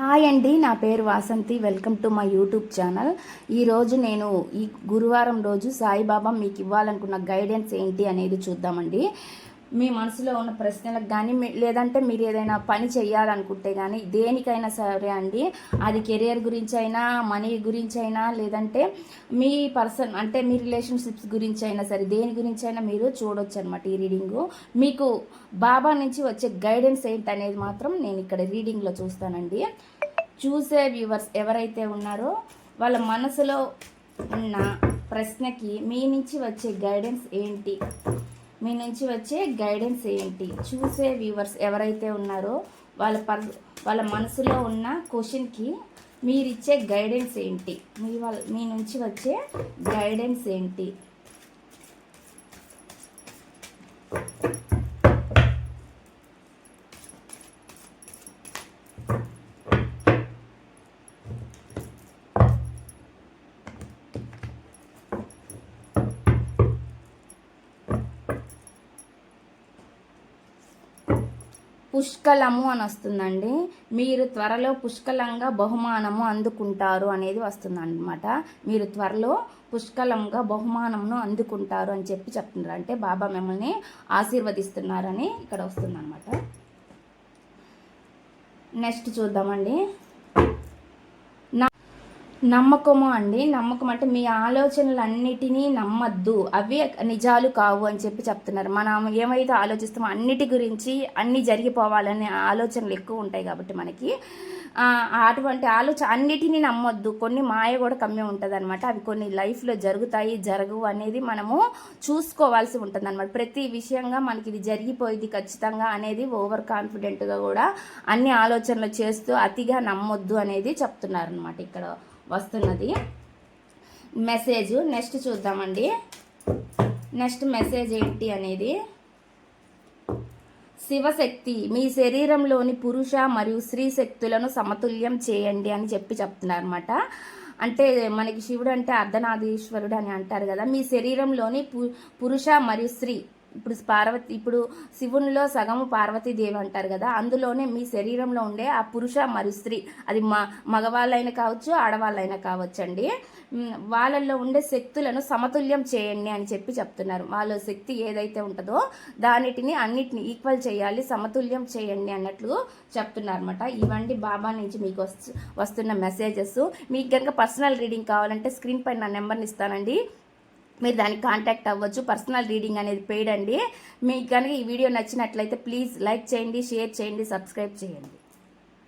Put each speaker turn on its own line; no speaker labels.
Hi అండి నా పేరు Vasanthi. Welcome to my YouTube channel. ఈరోజు నేను ఈ గురువారం రోజు సాయిబాబా మీకు ఇవ్వాలనుకున్న గైడెన్స్ ఏంటి అనేది చూద్దామండి. మీ మనసులో ఉన్న ప్రశ్నలకు కానీ మీ- లేదంటే మీరు ఏదైనా పని చేయాలనుకుంటే కానీ దేనికైనా సరే అండి అది కెరియర్ గురించి అయినా మనీ గురించి అయినా లేదంటే మీ పర్సన్ అంటే మీ రిలేషన్షిప్స్ గురించి అయినా సరే దేని గురించి అయినా మీరు చూడొచ్చు అనమాట ఈ రీడింగు. మీకు బాబా నుంచి వచ్చే గైడెన్స్ ఏంటి అనేది మాత్రం నేను ఇక్కడ రీడింగ్లో చూస్తానండి. చూసే వ్యూవర్స్ ఎవరైతే ఉన్నారో వాళ్ళ మనసులో ఉన్న ప్రశ్నకి మీ నుంచి వచ్చే గైడెన్స్ ఏంటి? మీ నుంచి వచ్చే గైడెన్స్ ఏంటి? చూసే వ్యూవర్స్ ఎవరైతే ఉన్నారో వాళ్ళ పర్ వాళ్ళ మనసులో ఉన్న క్వశ్చన్కి మీరిచ్చే గైడెన్స్ ఏంటి? మీ వాళ్ళ మీ నుంచి వచ్చే గైడెన్స్ ఏంటి? పుష్కలము అని వస్తుందండి. మీరు త్వరలో పుష్కలంగా బహుమానము అందుకుంటారు అనేది వస్తుందన్నమాట. మీరు త్వరలో పుష్కలంగా బహుమానమును అందుకుంటారు అని చెప్పి చెప్తున్నారు. అంటే బాబా మిమ్మల్ని ఆశీర్వదిస్తున్నారని ఇక్కడ వస్తుందన్నమాట. నెక్స్ట్ చూద్దామండి. నమ్మకము అండి? నమ్మకం అంటే మీ ఆలోచనలన్నిటినీ నమ్మద్దు. అవి నిజాలు కావు అని చెప్పి చెప్తున్నారు. మనం ఏమైతే ఆలోచిస్తామో అన్నిటి గురించి అన్నీ జరిగిపోవాలనే ఆలోచనలు ఎక్కువ ఉంటాయి కాబట్టి మనకి. అటువంటి ఆలోచన అన్నిటినీ నమ్మొద్దు. కొన్ని మాయ కూడా కమ్మే ఉంటుంది అనమాట అవి కొన్ని లైఫ్లో జరుగుతాయి జరగవు అనేది మనము చూసుకోవాల్సి ఉంటుంది అనమాట ప్రతి విషయంగా మనకి ఇది జరిగిపోయింది ఖచ్చితంగా అనేది ఓవర్ కాన్ఫిడెంట్గా కూడా అన్ని ఆలోచనలు చేస్తూ అతిగా నమ్మొద్దు అనేది చెప్తున్నారు అనమాట ఇక్కడ వస్తున్నది. మెసేజ్ నెక్స్ట్ చూద్దామండి. నెక్స్ట్ మెసేజ్ ఏంటి అనేది శివశక్తి మీ శరీరంలోని పురుష మరియు స్త్రీ శక్తులను సమతుల్యం చేయండి అని చెప్పి చెప్తున్నారు అనమాట అంటే మనకి శివుడు అంటే అర్ధనాదీశ్వరుడు అని అంటారు కదా. మీ శరీరంలోని పు పురుష మరియు స్త్రీ ఇప్పుడు పార్వతి ఇప్పుడు శివునిలో సగము పార్వతీదేవి అంటారు కదా అందులోనే మీ శరీరంలో ఉండే ఆ పురుష మరియు స్త్రీ అది మ మగవాళ్ళైనా కావచ్చు ఆడవాళ్ళైనా కావచ్చండి. అండి వాళ్ళల్లో ఉండే శక్తులను సమతుల్యం చేయండి అని చెప్పి చెప్తున్నారు. వాళ్ళ శక్తి ఏదైతే ఉంటుందో దానిటిని అన్నిటిని ఈక్వల్ చేయాలి సమతుల్యం చేయండి అన్నట్లు చెప్తున్నారు అనమాట ఇవండి బాబా నుంచి మీకు వస్తు వస్తున్న మెసేజెస్. మీకు కనుక పర్సనల్ రీడింగ్ కావాలంటే స్క్రీన్ పైన నా నెంబర్ని ఇస్తానండి. మీరు దానికి కాంటాక్ట్ అవ్వచ్చు. పర్సనల్ రీడింగ్ అనేది పెయిడ్ అండి. మీకు కనుక ఈ వీడియో నచ్చినట్లయితే ప్లీజ్ లైక్ చేయండి షేర్ చేయండి సబ్స్క్రైబ్ చేయండి.